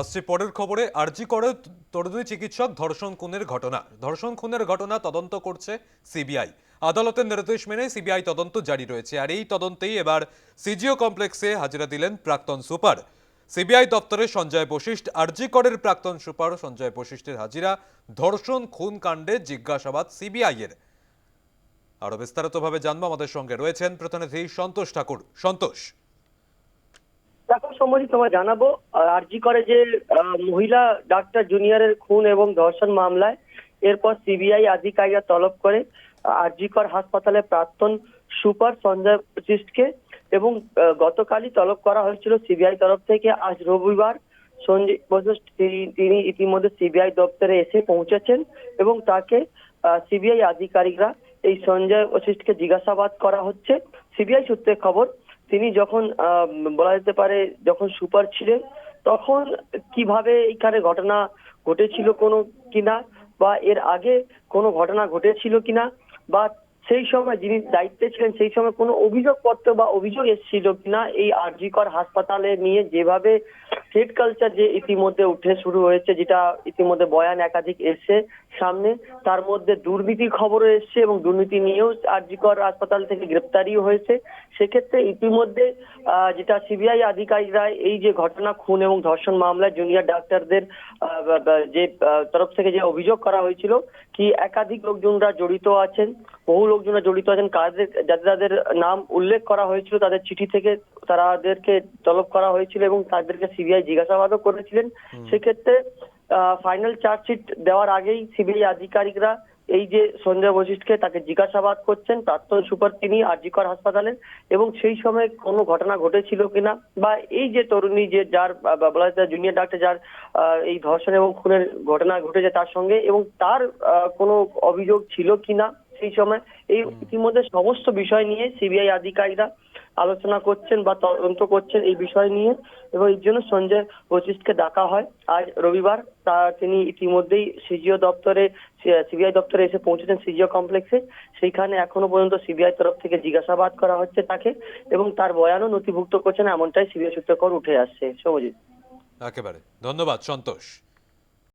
আসছে পরের খবরে আরজি করে তরুণী চিকিৎসক ধর্ষণ খুনের ঘটনা। ধর্ষণ খুনের ঘটনা তদন্ত করছে সিবিআই। আদালতের নির্দেশ মেনে সিবিআই তদন্ত জারি রয়েছে। আর এই তদন্তেই এবার সিজিও কমপ্লেক্সে হাজিরা দিলেন প্রাক্তন সুপার। সিবিআই দপ্তরে সঞ্জয় বশিষ্ঠ, আরজি করের প্রাক্তন সুপার সঞ্জয় বশিষ্ঠের হাজিরা ধর্ষণ খুন কাণ্ডে জিজ্ঞাসাবাদ সিবিআই এর আরও বিস্তারিতভাবে জানব আমাদের সঙ্গে রয়েছেন প্রতিনিধি সন্তোষ ঠাকুর। সন্তোষ। দেখো সম্বন্ধে তোমায় জানাব আরজি করে যে মহিলা ডাক্তার জুনিয়রের খুন এবং ধর্ষণ মামলায়, এরপর সিবিআই আধিকারিকরা তলব করে আরজিকর হাসপাতালে প্রাক্তন সুপার সঞ্জয় বশিষ্ঠকে এবং গতকালই তলব করা হয়েছিল সিবিআই তরফ থেকে। আজ রবিবার সঞ্জয় বশিষ্ঠ তিনি ইতিমধ্যে সিবিআই দপ্তরে এসে পৌঁছেছেন এবং তাকে সিবিআই আধিকারিকরা এই সঞ্জয় বশিষ্ঠকে জিজ্ঞাসাবাদ করা হচ্ছে। সিবিআই সূত্রে খবর তিনি যখন বলা যেতে পারে যখন সুপার ছিলেন, তখন কীভাবে এখানে ঘটনা ঘটেছিল কোনো কিনা, বা এর আগে কোনো ঘটনা ঘটেছিল কিনা, বা সেই সময় যিনি দায়িত্বে ছিলেন সেই সময় কোনো অভিযোগপত্র বা অভিযোগ এসেছিল কিনা, এই আরজিকর হাসপাতালে নিয়ে যেভাবে হেড কালচার যে ইতিমধ্যে উঠে শুরু হয়েছে, যেটা ইতিমধ্যে বয়ান একাধিক এসছে সামনে, তার মধ্যে দুর্নীতির খবরও এসছে এবং দুর্নীতি নিয়েও আরজিকর হাসপাতাল থেকে গ্রেপ্তারিও হয়েছে। সেক্ষেত্রে ইতিমধ্যে যেটা সিবিআই আধিকারিকরা এই যে ঘটনা, খুন এবং ধর্ষণ মামলায় জুনিয়র ডাক্তারদের যে তরফ থেকে যে অভিযোগ করা হয়েছিল, কি একাধিক লোকজনরা জড়িত আছেন, বহু লোকজনরা জড়িত আছেন, কাদের, যাদের তাদের নাম উল্লেখ করা হয়েছিল, তাদের চিঠি থেকে তাদেরকে তলব করা হয়েছিল এবং তাদেরকে সিবিআই জিজ্ঞাসাবাদও করেছিলেন। সেক্ষেত্রে ফাইনাল চার্জশিট দেওয়ার আগেই সিবিআই আধিকারিকরা এই যে সঞ্জয় বশিষ্ঠকে তাকে জিজ্ঞাসাবাদ করছেন প্রাক্তন সুপার তিনি আরজিকর হাসপাতালে এবং সেই সময় কোনো ঘটনা ঘটেছিল কিনা বা এই যে তরুণী যে যার বলা যায় জুনিয়র ডাক্তার যার আহ, এই ধর্ষণ এবং খুনের ঘটনা ঘটেছে তার সঙ্গে এবং তার আহ, কোনো অভিযোগ ছিল কিনা সেই সময় এই ইতিমধ্যে সমস্ত বিষয় নিয়ে সিবিআই আধিকারিকরা আলোচনা করছেন বা তদন্ত করছেন এই বিষয় নিয়ে এবং এর জন্য সঞ্জয় বশিষ্ঠকে ডাকা হয়। আজ রবিবার তা তিনি ইতিমধ্যেই সিজিও দপ্তরে সিবিআই দপ্তরে এসে পৌঁছেছেন সিজিও কমপ্লেক্সে। সেইখানে এখনও পর্যন্ত সিবিআই তরফ থেকে জিজ্ঞাসাবাদ করা হচ্ছে তাকে এবং তার বয়ানও নথিভুক্ত করছেন এমনটাই সিবিআই সূত্রকর উঠে আসছে। সৌমজিৎ। একেবারে। ধন্যবাদ সন্তোষ।